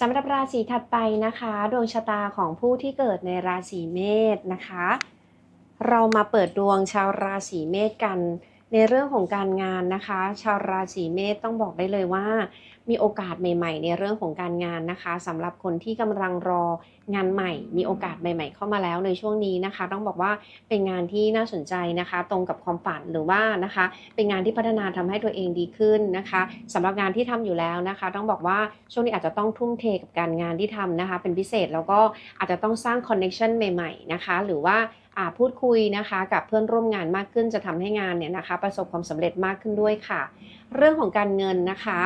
สำหรับราศีถัดไปนะคะ ดวงชะตาของผู้ที่เกิดในราศีเมษนะคะ เรามาเปิดดวงชาวราศีเมษกัน ในเรื่องของการงานนะคะ ชาวราศีเมษต้องบอกได้เลยว่า มีโอกาสใหม่ ๆ ในเรื่องของการงานนะคะสำหรับคนที่กำลังรองานใหม่ มีโอกาสใหม่ ๆ เข้ามาแล้วในช่วงนี้นะคะ ต้องบอกว่าเป็นงานที่น่าสนใจนะคะ ตรงกับความฝันหรือว่านะคะ เป็นงานที่พัฒนาทำให้ตัวเองดีขึ้นนะคะสำหรับงานที่ทำอยู่แล้วนะคะ ต้องบอกว่าช่วงนี้อาจจะต้องทุ่มเทกับการงานที่ทำนะคะ เป็นพิเศษแล้วก็อาจจะต้องสร้างคอนเน t ชันใหม่ ๆ นะคะ หรือว่า พูดคุยนะคะกับเพื่อนร่วมงานมากขึ้นจะทำให้งานเนี่ยนะคะ ประสบความสำเร็จมากขึ้นด้วยค่ะ เรื่องของการเงินนะคะ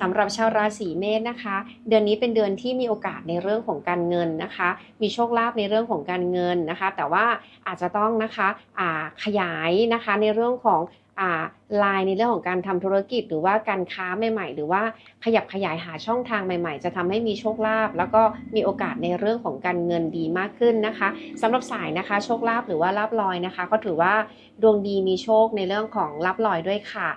สำหรับชาวราศีเมษนะคะ เดือนนี้เป็นเดือนที่มีโอกาสในเรื่องของการเงินนะคะ มีโชคลาภในเรื่องของการเงินนะคะ แต่ว่าอาจจะต้องนะคะขยายนะคะในเรื่องของ ลายในเรื่องของการทำธุรกิจ หรือว่าการค้าใหม่ๆ หรือว่าขยับขยายหาช่องทางใหม่ ๆ จะทำให้มีโชคลาภแล้วก็มีโอกาสในเรื่องของการเงินดีมากขึ้นนะคะสำหรับสายนะคะโชคลาภหรือว่าลาบลอยนะคะ ก็ถือว่าดวงดีมีโชคในเรื่องของลาบลอยด้วยค่ะ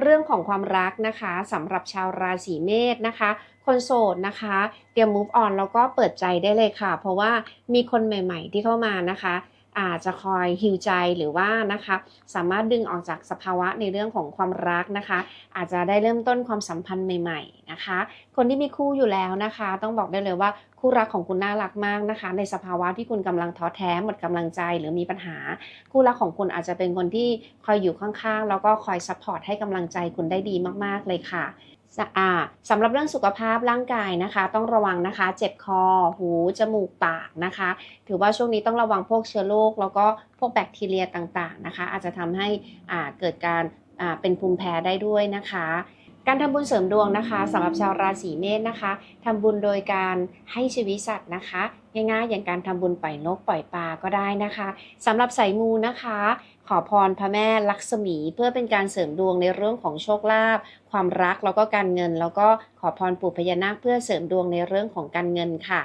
เรื่องของความรักนะคะสำหรับชาวราศีเมษนะคะคนโสดนะคะ เตรียม move on แล้วก็เปิดใจได้เลยค่ะ เพราะว่ามีคนใหม่ ๆ ที่เข้ามานะคะ อาจจะคอยฮิวใจหรือว่านะคะสามารถดึงออกจากสภาวะในเรื่องของความรักนะคะ อาจจะได้เริ่มต้นความสัมพันธ์ใหม่ ๆนะคะ คนที่มีคู่อยู่แล้วนะคะ ต้องบอกได้เลยว่าคู่รักของคุณน่ารักมากนะคะ ในสภาวะที่คุณกำลังท้อแท้หมดกำลังใจหรือมีปัญหา คู่รักของคุณอาจจะเป็นคนที่คอยอยู่ข้างๆ แล้วก็คอยซัพพอร์ตให้กำลังใจคุณได้ดีมากๆเลยค่ะ สะอาดสำหรับเรื่องสุขภาพร่างกายนะคะ ต้องระวังนะคะ เจ็บคอ หูจมูกปากนะคะ ถือว่าช่วงนี้ต้องระวังพวกเชื้อโรคแล้วก็พวกแบคทีเรียต่างๆนะคะ อาจจะทำให้อาเกิดการเป็นภูมิแพ้ได้ด้วยนะคะ การทำบุญเสริมดวงนะคะสำหรับชาวราศีเมษนะคะทำบุญโดยการให้ชีวิตสัตว์นะคะง่ายๆอย่างการทำบุญปล่อยนกปล่อยปลาก็ได้นะคะสำหรับสายมูนะคะ ขอพรพระแม่ลักษมี เพื่อเป็นการเสริมดวงในเรื่องของโชคลาภความรักแล้วก็การเงิน แล้วก็ขอพรปู่พญานาคเพื่อเสริมดวงในเรื่องของการเงินค่ะ